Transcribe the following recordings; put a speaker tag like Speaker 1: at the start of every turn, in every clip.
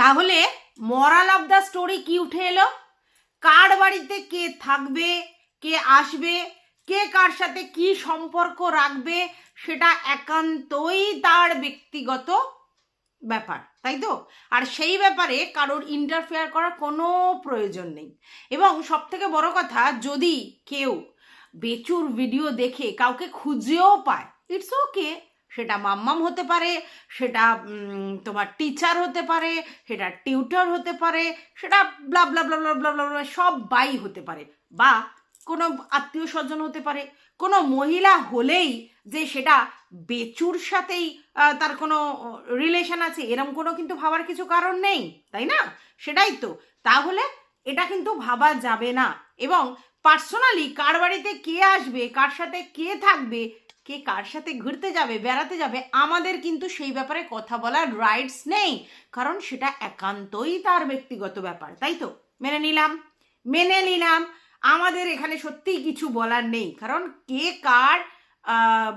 Speaker 1: তাহলে মরাল of the story কি উঠে এলো? কার বাড়িতে কে থাকবে? কে আসবে? কে কার সাথে কি সম্পর্ক রাখবে? সেটা একান্তই তার ব্যক্তিগত ব্যাপার, তাই তো? আর সেই ব্যাপারে কারোর ইন্টারফেয়ার করার কোনো প্রয়োজন নেই। এবং সব থেকে বড় কথা, যদি কেউ বেচুর ভিডিও দেখে কাউকে খুঁজেও পায় ইটস ওকে সেটা মাম্মাম হতে পারে, সেটা তোমার টিচার হতে পারে, সেটা টিউটর হতে পারে, সেটা ব্লা সব বাই হতে পারে। বা কোনো আত্মীয় স্বজন হতে পারে, কোনো মহিলা হলেই যে সেটা বেচুর সাথেই তার কোনো রিলেশন আছে, এরম কোনো কিন্তু ভাবার কিছু কারণ নেই, তাই না? সেটাই তো। তাহলে এটা কিন্তু ভাবা যাবে না। এবং পার্সোনালি কার বাড়িতে কে আসবে, কার সাথে কে থাকবে কে কার সাথে ঘুরতে যাবে, বেড়াতে যাবে, আমাদের কিন্তু সেই ব্যাপারে কথা বলার রাইটস নেই। কারণ সেটা একান্তই তার ব্যক্তিগত ব্যাপার, তাই তো? মেনে নিলাম মেনে নিলাম, আমাদের এখানে সত্যিই কিছু বলার নেই। কারণ কে কার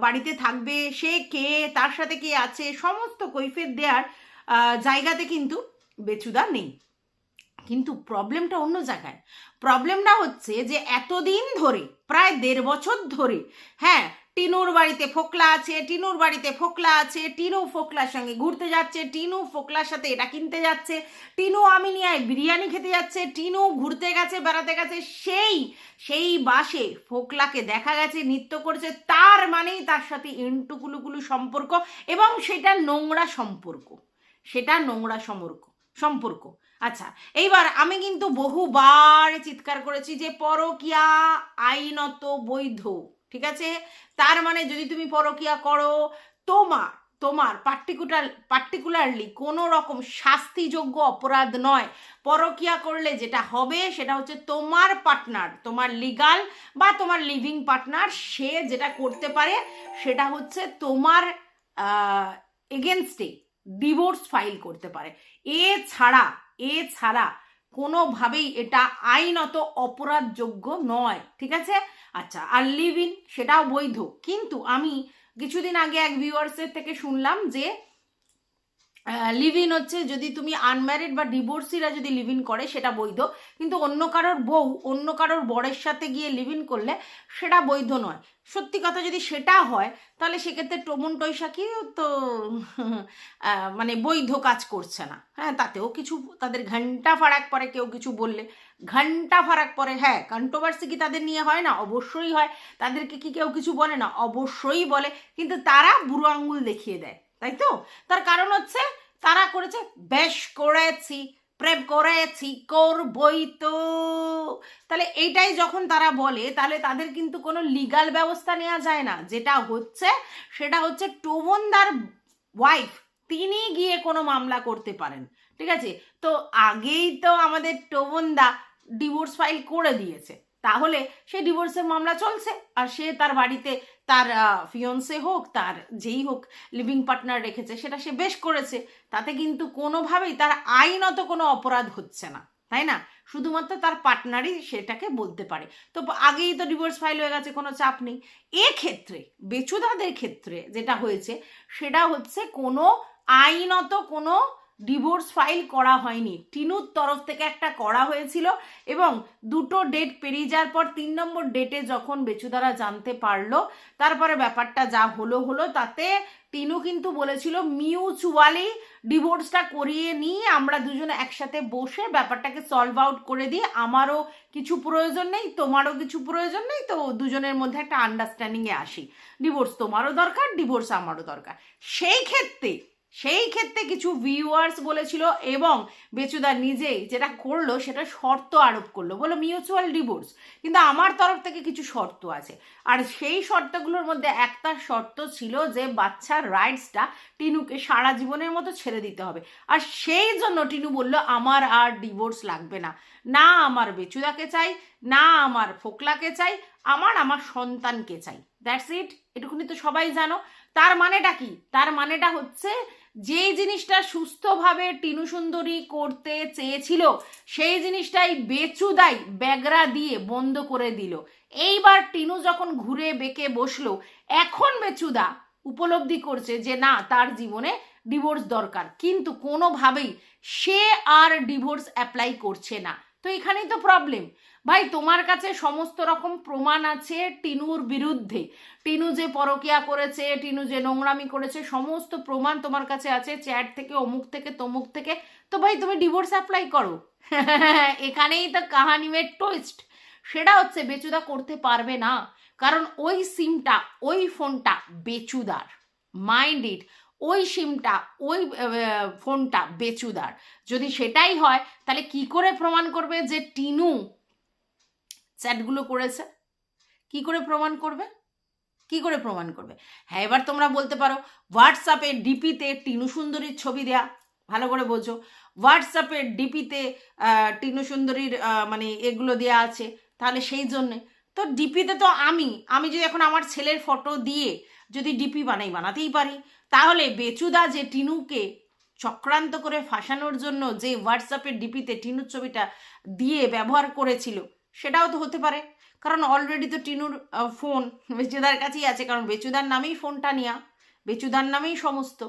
Speaker 1: বাড়িতে থাকবে, সে কে, তার সাথে কে আছে, সমস্ত কৈফের দেওয়ার জায়গাতে কিন্তু বেচুদা নেই। কিন্তু প্রবলেমটা অন্য জায়গায়। প্রবলেমটা হচ্ছে যে এতদিন ধরে, প্রায় দেড় বছর ধরে হ্যাঁ টিনুর বাড়িতে ফোকলা আছে, টিনুর বাড়িতে ফোকলা আছে, টিনু ফোকলার সঙ্গে ঘুরতে যাচ্ছে, টিনু ফোকলার সাথে এটা কিনতে যাচ্ছে, টিনু আমিনিয়ায় বিরিয়ানি খেতে যাচ্ছে, টিনু ঘুরতে গেছে, বেড়াতে গেছে, সেই সেই বাসে ফোকলাকে দেখা গেছে, নৃত্য করছে, তার মানেই তার সাথে ইন্টুকুলুকুলু সম্পর্ক এবং সেটা নোংরা সম্পর্ক, সেটা নোংরা সম্পর্ক সম্পর্ক। আচ্ছা এইবার আমি কিন্তু বহুবার চিৎকার করেছি যে পরকিয়া আইনত বৈধ। ঠিক আছে? তার মানে যদি তুমি পরকিয়া করো, তোমার তোমার পার্টিকুলার পার্টিকুলারলি কোনো রকম শাস্তিযোগ্য অপরাধ নয়। পরকিয়া করলে যেটা হবে সেটা হচ্ছে তোমার পার্টনার তোমার লিগাল বা তোমার লিভিং পার্টনার সে যেটা করতে পারে সেটা হচ্ছে তোমার এগেনস্টে ডিভোর্স ফাইল করতে পারে। এছাড়া এছাড়া কোনোভাবেই এটা আইনত অপরাধযোগ্য নয়, ঠিক আছে? আচ্ছা আর লিভ ইন সেটাও বৈধ। কিন্তু আমি কিছুদিন আগে এক ভিউয়ার্সের থেকে শুনলাম যে লিভ ইন হচ্ছে যদি তুমি আনম্যারিড বা ডিভোর্সিরা যদি লিভ ইন করে, সেটা বৈধ। কিন্তু অন্য কারোর বউ, অন্য কারোর বরের সাথে গিয়ে লিভ ইন করলে সেটা বৈধ নয়। সত্যি কথা যদি সেটা হয়, তাহলে সেক্ষেত্রে টমন টৈশাকিও তো মানে বৈধ কাজ করছে না। হ্যাঁ তাতেও কিছু তাদের ঘণ্টা ফারাক পরে কেউ কিছু বললে। ঘণ্টা ফারাক পরে হ্যাঁ কন্ট্রোভার্সি কি তাদের নিয়ে হয় না? অবশ্যই হয়। তাদেরকে কি কেউ কিছু বলে না? অবশ্যই বলে। কিন্তু তারা বুড়ো আঙ্গুল দেখিয়ে দেয়। তাই তো? তার কারণ হচ্ছে তারা করেছে, বেশ করেছি, প্রেম করেছি, করবই তো। তাহলে এইটাই যখন তারা বলে, তাহলে তাদের কিন্তু কোনো লিগাল ব্যবস্থা নেওয়া যায় না। যেটা হচ্ছে, সেটা হচ্ছে টোমনদার ওয়াইফ তিনি গিয়ে কোনো মামলা করতে পারেন। ঠিক আছে? তো আগেই তো আমাদের টোমনদা ডিভোর্স ফাইল করে দিয়েছে। তাহলে সে ডিভোর্সের মামলা চলছে। আর সে তার বাড়িতে তার ফিয়ন্সে হোক, তার যেই হোক লিভিং পার্টনার রেখেছে, সেটা সে বেশ করেছে। তাতে কিন্তু কোনোভাবেই তার আইনত কোনো অপরাধ হচ্ছে না, তাই না? শুধুমাত্র তার পার্টনারই সেটাকে বলতে পারে। তো আগেই তো ডিভোর্স ফাইল হয়ে গেছে, কোনো চাপ নেই। এক্ষেত্রে, বেচুদাদের ক্ষেত্রে যেটা হয়েছে, সেটা হচ্ছে কোনো আইনত কোনো ডিভোর্স ফাইল করা হয়নি। টিনুর তরফ থেকে একটা করা হয়েছিল এবং দুটো ডেট পেরিয়ে যাওয়ার পর তিন নম্বর ডেটে যখন বেচুদারা জানতে পারল, তারপরে ব্যাপারটা যা হলো হলো, তাতে টিনু কিন্তু বলেছিল, মিউচুয়ালি ডিভোর্সটা করিয়ে নিয়ে আমরা দুজনে একসাথে বসে ব্যাপারটাকে সলভ আউট করে দিই। আমারও কিছু প্রয়োজন নেই, তোমারও কিছু প্রয়োজন নেই, তো দুজনের মধ্যে একটা আন্ডারস্ট্যান্ডিংয়ে আসি। ডিভোর্স তোমারও দরকার, ডিভোর্স আমারও দরকার। সেই ক্ষেত্রে সেই ক্ষেত্রে কিছু ভিউয়ার্স বলেছিল এবং বেচুদা নিজেই যেটা করল সেটা শর্ত আরোপ করল। বলো মিউচুয়াল ডিভোর্স কিন্তু আমার তরফ থেকে কিছু শর্ত আছে। আর সেই শর্তগুলোর মধ্যে একটা শর্ত ছিল যে বাচ্চার রাইটসটা টিনুকে সারা জীবনের মতো ছেড়ে দিতে হবে। আর সেই জন্য টিনু বলল, আমার আর ডিভোর্স লাগবে না। না আমার বেচুদাকে চাই, না আমার ফোকলাকে চাই, আমার আমার সন্তানকে চাই। দ্যাটস ইট এটুকুনি তো সবাই জানো। তার মানেটা কি? তার মানেটা হচ্ছে যেই জিনিসটা সুস্থভাবে টিনু সুন্দরী করতে চেয়েছিল, সেই জিনিসটাই বেচুদাই ব্যাগরা দিয়ে বন্ধ করে দিল। এইবার টিনু যখন ঘুরে বেঁকে বসল, এখন বেচুদা উপলব্ধি করছে যে না, তার জীবনে ডিভোর্স দরকার। কিন্তু কোনোভাবেই সে আর ডিভোর্স অ্যাপ্লাই করছে না। তো এখানেই তো প্রবলেম ভাই, তোমার কাছে সমস্ত রকম প্রমাণ আছে টিনুর বিরুদ্ধে। টিনু যে পরকিয়া করেছে, টিনু যে নোংরামি করেছে, সমস্ত প্রমাণ তোমার কাছে আছে চ্যাট থেকে, অমুক থেকে, তমুক থেকে। তো ভাই, তুমি ডিভোর্স অ্যাপ্লাই করো। এখানেই তো কাহানি কাহানিমের টুইস্ট সেটা হচ্ছে বেচুদা করতে পারবে না। কারণ ওই সিমটা ওই ফোনটা বেচুদার। মাইন্ড ইট ওই সিমটা ওই ফোনটা বেচুদার। যদি সেটাই হয়, তাহলে কি করে প্রমাণ করবে যে টিনু চ্যাটগুলো করেছে? কি করে প্রমাণ করবে? কি করে প্রমাণ করবে? হ্যাঁ এবার তোমরা বলতে পারো হোয়াটসঅ্যাপে ডিপিতে টিনু সুন্দরীর ছবি দেয়া, ভালো করে বোঝো। হোয়াটসঅ্যাপের ডিপিতে টিনু সুন্দরীর মানে এগুলো দেয়া আছে, তাহলে সেই জন্যে। তো ডিপিতে তো আমি আমি যদি এখন আমার ছেলের ফটো দিয়ে যদি ডিপি বানাই, বানাতেই পারি। তাহলে বেচুদা যে টিনুকে চক্রান্ত করে ফাঁসানোর জন্য যে হোয়াটসঅ্যাপের ডিপিতে টিনুর ছবিটা দিয়ে ব্যবহার করেছিল, সেটাও তো হতে পারে। কারণ অলরেডি তো টিনুর ফোন বেচুদার কাছেই আছে। কারণ বেচুদার নামেই ফোনটা নেওয়া বেচুদার নামেই সমস্ত।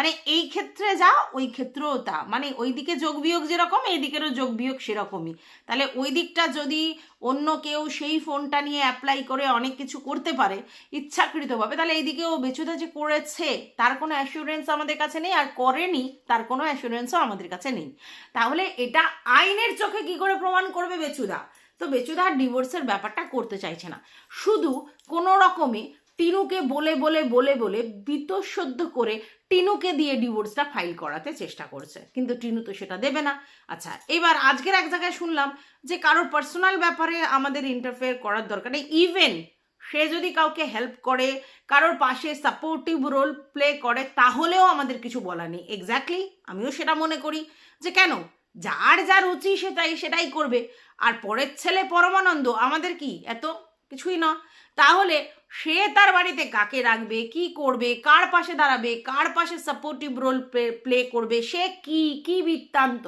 Speaker 1: মানে এই ক্ষেত্রে যা, ওই ক্ষেত্রেও তা। মানে ওই দিকে যোগ বিয়োগ যেরকম এই দিকেরও যোগ বিয়োগ সেরকমই। তাহলে ওই দিকটা যদি অন্য কেউ সেই ফোনটা নিয়ে অ্যাপ্লাই করে, অনেক কিছু করতে পারে, ইচ্ছাকৃতভাবে, তাহলে এইদিকেও বেচুদা যে করেছে, তার কোনো অ্যাসুরেন্স আমাদের কাছে নেই, আর করেনি, তার কোনো অ্যাসুরেন্সও আমাদের কাছে নেই। তাহলে এটা আইনের চোখে কি করে প্রমাণ করবে বেচুদা? তো বেচুদা আর ডিভোর্সের ব্যাপারটা করতে চাইছে না। শুধু কোনো রকমে টিনুকে বলে বলে বলে বলে বিতঃসদ্য করে টিনুকে দিয়ে ডিভোর্সটা ফাইল করাতে চেষ্টা করছে, কিন্তু টিনু তো সেটা দেবে না। আচ্ছা এবার আজকের এক জায়গায় শুনলাম যে কারোর পার্সোনাল ব্যাপারে আমাদের ইন্টারফেয়ার করার দরকার নেই ইভেন সে যদি কাউকে হেল্প করে, কারোর পাশে সাপোর্টিভ রোল প্লে করে, তাহলেও আমাদের কিছু বলা নেই। এক্স্যাক্টলি আমিও সেটা মনে করি যে কেন? যার যা রুচি সেটাই সেটাই করবে। আর পরের ছেলে পরমানন্দ আমাদের কি? এত কিছুই না। তাহলে সে তার বাড়িতে কাকে রাখবে, কি করবে, কার পাশে দাঁড়াবে, কার পাশে সাপোর্টিভ রোল প্লে করবে, সে কি কি বৃত্তান্ত?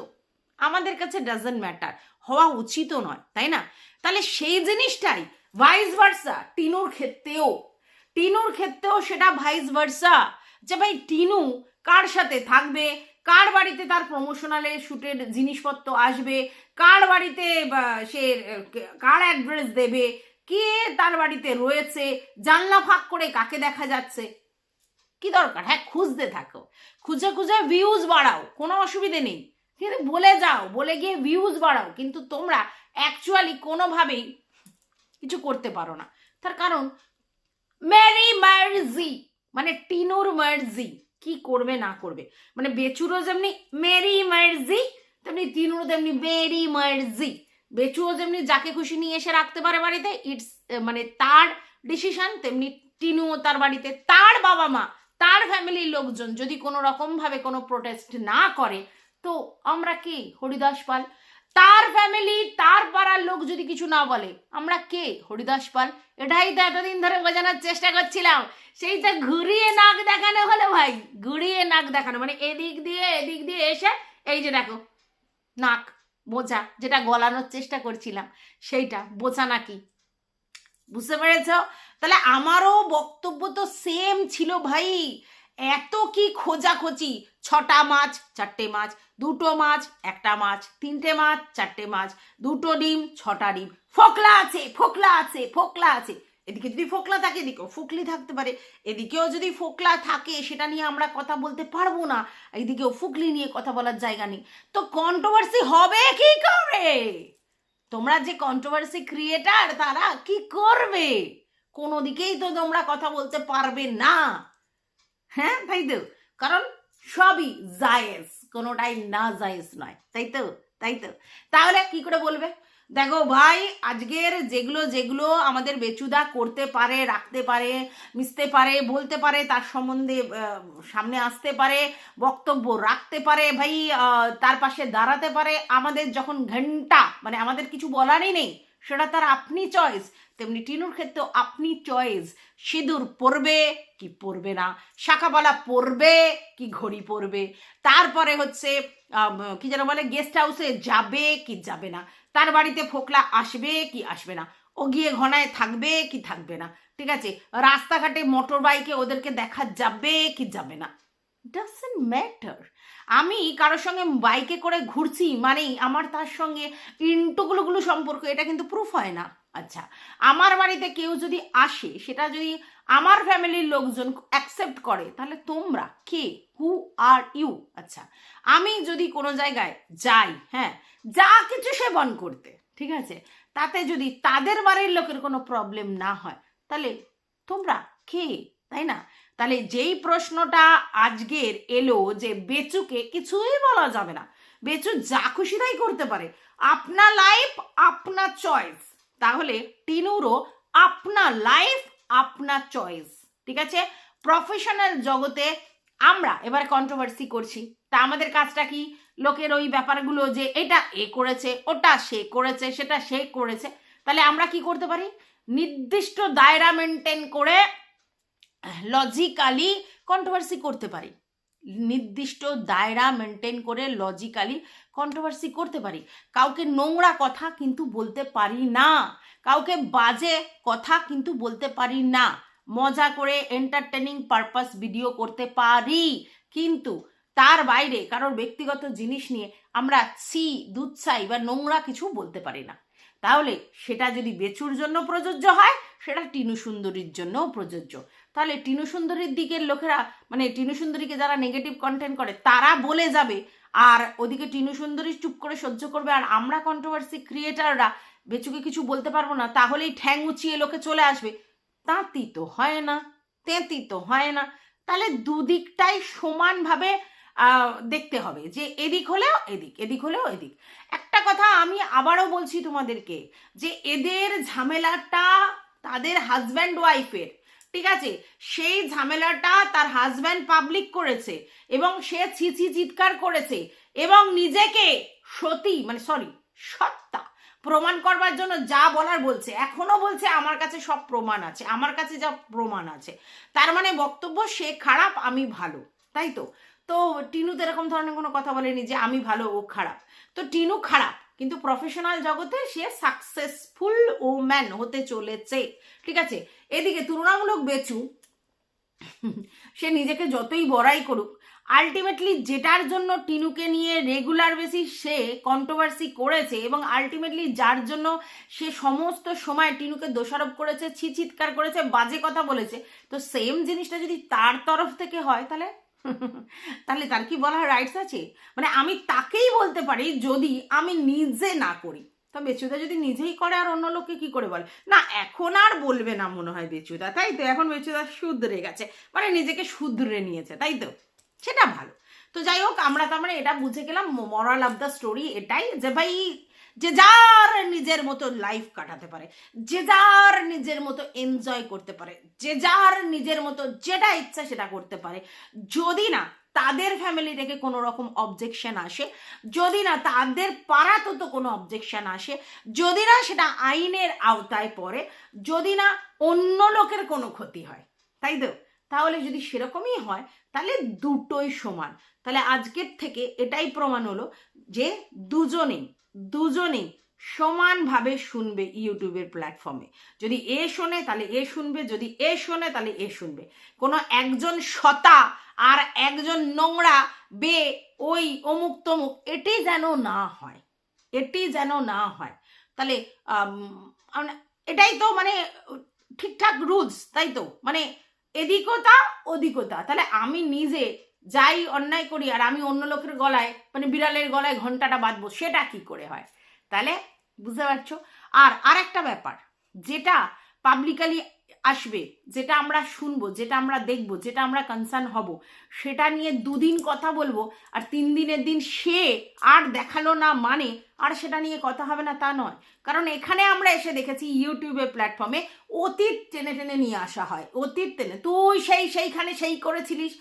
Speaker 1: আমাদের কাছে ডাজেন্ট ম্যাটার হওয়া উচিতও নয়, তাই না? তাহলে সেই জিনিসটাই ভাইস ভার্সা টিনুর ক্ষেত্রেও। টিনুর ক্ষেত্রেও সেটা ভাইস ভার্সা যে ভাই টিনু কার সাথে থাকবে, কার বাড়িতে তার প্রমোশনালে শুটের জিনিসপত্র আসবে, কার বাড়িতে সে, কার অ্যাড্রেস দেবে কে তার বাড়িতে রয়েছে? জানলা ফাঁক করে কাকে দেখা যাচ্ছে? কি দরকার? হ্যাঁ খুঁজতে থাকো। খুঁজে খুঁজে ভিউজ বাড়াও, কোনো অসুবিধে নেই। কিন্তু বলে যাও, বলে গিয়ে ভিউজ বাড়াও, কিন্তু তোমরা অ্যাকচুয়ালি কোনোভাবেই কিছু করতে পারো না। তার কারণ মেরি মার্জি মানে টিনুর মার্জি কি করবে, না করবে? মানে বেচুরও যেমনি মেরি মার্জি তেমনি টিনুরও তেমনি মেরি মার্জি বেচুও যেমনি যাকে খুশি নিয়ে এসে রাখতে পারে বাড়িতে ইটস মানে তার ডিসিশন তেমনি টিনুও তার বাড়িতে। তার বাবা মা, তার ফ্যামিলির লোকজন যদি কোনো রকমভাবে কোনো প্রোটেস্ট না করে, তো আমরা কে? হরিদাস পাল। তার ফ্যামিলি তার পাড়ার লোক যদি কিছু না বলে, আমরা কে? হরিদাস পাল। এটাই তো এতদিন ধরে বোঝানোর চেষ্টা করছিলাম। সেই সেইটা ঘুরিয়ে নাক দেখানো হলো ভাই, ঘুরিয়ে নাক দেখানো মানে এদিক দিয়ে এদিক দিয়ে এসে, এই যে দেখো, নাক। বোঝা, যেটা গলানোর চেষ্টা করছিলাম, সেইটা, বোঝা নাকি? বুঝতে পেরেছ? তাহলে আমারও বক্তব্য তো সেম ছিল ভাই। এত কি খোঁজাখুঁজি? ছটা মাছ, চারটে মাছ, দুটো মাছ, একটা মাছ, তিনটে মাছ, চারটে মাছ, দুটো ডিম, ছটা ডিম। ফোকলা আছে ফোকলা আছে ফোকলা আছে। এদিকে যদি ফোকলা থাকে, এদিকেও ফুকলি থাকতে পারে। এদিকেও যদি ফোকলা থাকে, সেটা নিয়ে আমরা কথা বলতে পারব না। এদিকেও ফুকলি নিয়ে কথা বলার জায়গা নেই। তো কন্ট্রোভার্সি হবে কি করে? তোমরা যে কন্ট্রোভার্সি ক্রিয়েটার তারা কি করবে? কোনো দিকেই তো তোমরা কথা বলতে পারবে না। হ্যাঁ তাই তো? কারণ সবই জায়েজ, কোনোটাই না জায়েজ নয়। তাই তো? তাই তো? তাহলে কি করে বলবে? দেখো ভাই, আজকের যেগুলো যেগুলো আমাদের বেচুদা করতে পারে, রাখতে পারে, মিশতে পারে, বলতে পারে, তার সম্বন্ধে সামনে আসতে পারে, বক্তব্য রাখতে পারে, ভাই তার পাশে দাঁড়াতে পারে, আমাদের যখন ঘণ্টা মানে আমাদের কিছু বলারই নেই, সেটা তার আপনি চয়েস তেমনি টিনুর ক্ষেত্রেও আপনি চয়েস সিঁদুর পরবে কি পরবে না, শাখাবালা পরবে কি ঘড়ি পরবে, তারপরে হচ্ছে কি যেন বলে গেস্ট হাউসে যাবে কি যাবে না। তার বাড়িতে ফোকলা আসবে কি আসবে না? ও গিয়ে ঘনায় থাকবে কি থাকবে না? ঠিক আছে, রাস্তাঘাটে মোটর বাইকে ওদেরকে দেখা যাবে কি যাবে না? ডাজেন্ট ম্যাটার আমি কারোর সঙ্গে বাইকে করে ঘুরছি মানেই আমার তার সঙ্গে ইন্টুগুলোগুলো সম্পর্ক, এটা কিন্তু প্রুফ হয় না। আচ্ছা আমার বাড়িতে কেউ যদি আসে, সেটা যদি আমার ফ্যামিলির লোকজন অ্যাকসেপ্ট করে, তাহলে তোমরা কে? হু আর ইউ আচ্ছা আমি যদি কোনো জায়গায় যাই হ্যাঁ যা কিছু সেবন করতে, ঠিক আছে? তাতে যদি তাদের বাড়ির লোকের কোনো প্রবলেম না হয়, তাহলে তোমরা কে? তাই না? তাহলে যেই প্রশ্নটা আজকের এলো যে বেচুকে কিছুই বলা যাবে না, বেচু যা খুশি তাই করতে পারে। আপনার লাইফ আপনার চয়েস তাহলে টিনুরও আপনার লাইফ আপনার চয়েস ঠিক আছে? প্রফেশনাল জগতে আমরা এবার কন্ট্রোভার্সি করছি। তা আমাদের কাজটা কি? লোকের ওই ব্যাপারগুলো যে এটা এ করেছে, ওটা সে করেছে, সেটা সে করেছে, তাহলে আমরা কি করতে পারি? নির্দিষ্ট দায়রা মেনটেন করে লজিক্যালি কন্ট্রোভার্সি করতে পারি। নির্দিষ্ট দায়রা মেনটেন করে লজিক্যালি কন্ট্রোভার্সি করতে পারি। কাউকে নোংরা কথা কিন্তু বলতে পারি না। কাউকে বাজে কথা কিন্তু বলতে পারি না। মজা করে এন্টারটেনিং পারপাস ভিডিও করতে পারি। কিন্তু তার বাইরে কারোর ব্যক্তিগত জিনিস নিয়ে আমরা সি, দুধসাই বা নোংরা কিছু বলতে পারি না। তাহলে সেটা যদি বেচুর জন্য প্রযোজ্য হয়, সেটা টিনু সুন্দরীর জন্যও প্রযোজ্য। তাহলে টিনু সুন্দরীর দিকের লোকেরা মানে টিনু সুন্দরীকে যারা নেগেটিভ কন্টেন্ট করে, তারা বলে যাবে, আর ওদিকে টিনু সুন্দরী চুপ করে সহ্য করবে, আর আমরা কন্ট্রোভার্সি ক্রিয়েটাররা বেচুকে কিছু বলতে পারব না, তাহলেই ঠ্যাং উঁচিয়ে লোকে চলে আসবে। তাঁতি তো হয় না, তেঁতি তো হয় না। তাহলে দুদিকটাই সমানভাবে দেখতে হবে যে এদিক হলেও এদিক এদিক হলেও এদিক। একটা কথা আমি আবারও বলছি তোমাদেরকে, যে এদের ঝামেলাটা তাদের হাজব্যান্ড ওয়াইফের ঠিক আছে? সেই ঝামেলাটা তার হাজব্যান্ড পাবলিক করেছে এবং সে ছিছি চিৎকার করেছে এবং নিজেকে সতী মানে সরি সত্তা প্রমাণ করবার জন্য যা বলার বলছে, এখনও বলছে আমার কাছে সব প্রমাণ আছে, আমার কাছে যা প্রমাণ আছে। তার মানে বক্তব্য সে খারাপ, আমি ভালো, তাই তো? তো টিনু তো এরকম ধরনের কোনো কথা বলেনি যে আমি ভালো, ও খারাপ। তো টিনু খারাপ, কিন্তু প্রফেশনাল জগতে সে সাকসেসফুল ওম্যান হতে চলেছে, ঠিক আছে? এদিকে তুলনামূলক বেচু, সে নিজেকে যতই বড়াই করুক আলটিমেটলি যেটার জন্য টিনুকে নিয়ে রেগুলার বেসিস সে কন্ট্রোভার্সি করেছে এবং আলটিমেটলি যার জন্য সে সমস্ত সময় টিনুকে দোষারোপ করেছে ছি চিৎকার করেছে, বাজে কথা বলেছে, তো সেম জিনিসটা যদি তার তরফ থেকে হয়, তাহলে তাহলে তার কি বলার রাইটস আছে? মানে আমি তাকেই বলতে পারি যদি আমি নিজে না করি। তা বেচুদা যদি নিজেই করে আর অন্য লোককে কি করে বলে? না, এখন আর বলবে না মনে হয় বেচুদা, তাই তো? এখন বেচুদা শুধরে গেছে মানে নিজেকে শুধরে নিয়েছে, তাই তো? সেটা ভালো। তো যাই হোক, আমরা তার মানে এটা বুঝে গেলাম মরাল অফ দ্য স্টোরি এটাই যে ভাই যে যার নিজের মতো লাইফ কাটাতে পারে, যে যার নিজের মতো এনজয় করতে পারে, যে যার নিজের মতো যেটা ইচ্ছা সেটা করতে পারে। যদি না তাদের ফ্যামিলি থেকে কোনো রকম অবজেকশন আসে, যদি না তাদের পাড়াতো তো কোনো অবজেকশন আসে, যদি না সেটা আইনের আওতায় পড়ে, যদি না অন্য লোকের কোনো ক্ষতি হয়, তাই তো? তাহলে যদি সেরকমই হয়, তাহলে দুটোই সমান। তাহলে আজকের থেকে এটাই প্রমাণ হলো যে দুজনেই দুজনেই সমানভাবে শুনবে ইউটিউবের প্ল্যাটফর্মে যদি এ শোনে, তাহলে এ শুনবে, যদি এ শোনে, তাহলে এ শুনবে। কোনো একজন সতা আর একজন নোংরা বে, ওই, অমুক, তমুক, এটি যেন না হয়। এটি যেন না হয়। তাহলে এটাই তো মানে ঠিকঠাক রুলস তাই তো? মানে এদিকও ওদিকতা। তাহলে আমি নিজে যাই অন্যায় করি আর আমি অন্য লোকের গলায় মানে বিড়ালের গলায় ঘন্টাটা বাঁধবো, সেটা কি করে হয়? তাহলে বুঝতে পারছ? আর আরেকটা ব্যাপার, যেটা পাবলিকালি আসবে, যেটা আমরা শুনব, যেটা আমরা দেখব, যেটা আমরা কনসার্ন হব, সেটা নিয়ে দুদিন কথা বলব আর তিন দিনের দিন সে আর দেখাল না মানে আর সেটা নিয়ে কথা হবে না তা নয়। কারণ এখানে আমরা এসে দেখেছি ইউটিউবের প্ল্যাটফর্মে অতীত টেনে টেনে নিয়ে আসা হয়, অতীত টেনে, তুই সেই সেইখানে সেই করেছিলিস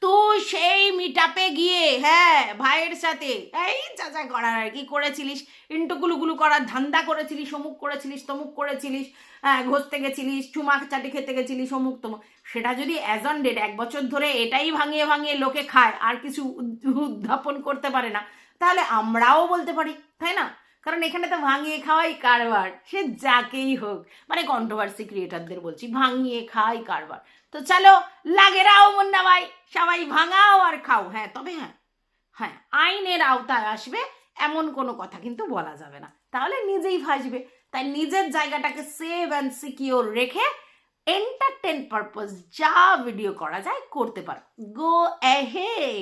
Speaker 1: তুই সেই মিটাপে গিয়ে হ্যাঁ ভাইয়ের সাথে, এই চাচা করার আর কি করেছিলিস ইন্টুকুলুগুলু করার ধান্দা করেছিলিস, অমুক করেছিলিস, তমুক করেছিলিস হ্যাঁ ঘষতে গেছিলিস চুমা চাটি খেতে গেছিলিস, অমুক তমুক। সেটা যদি অ্যাজ অন ডেট এক বছর ধরে এটাই ভাঙিয়ে ভাঙিয়ে লোকে খায়, আর কিছু উদ- উদ্যাপন করতে পারে না, তাহলে আমরাও বলতে পারি, তাই না? কারণ এখানে তো ভাঙিয়ে খাওয়াই কারবার, সে যাকেই হোক। মানে কন্ট্রোভার্সি ক্রিয়েটারদের বলছি, ভাঙিয়ে খাই কারবার। তো চলো, লাগে রাও মুন্না ভাই, সবাই ভাঙাও আর খাও। হ্যাঁ তবে হ্যাঁ হ্যাঁ আইনের আওতায় আসবে এমন কোনো কথা কিন্তু বলা যাবে না। তাহলে নিজেই ভাসবে। তাই নিজের জায়গাটাকে সেভ অ্যান্ড সিকিওর রেখে এন্টারটেন পারপাস যা ভিডিও করা যায় করতে পারো। Go ahead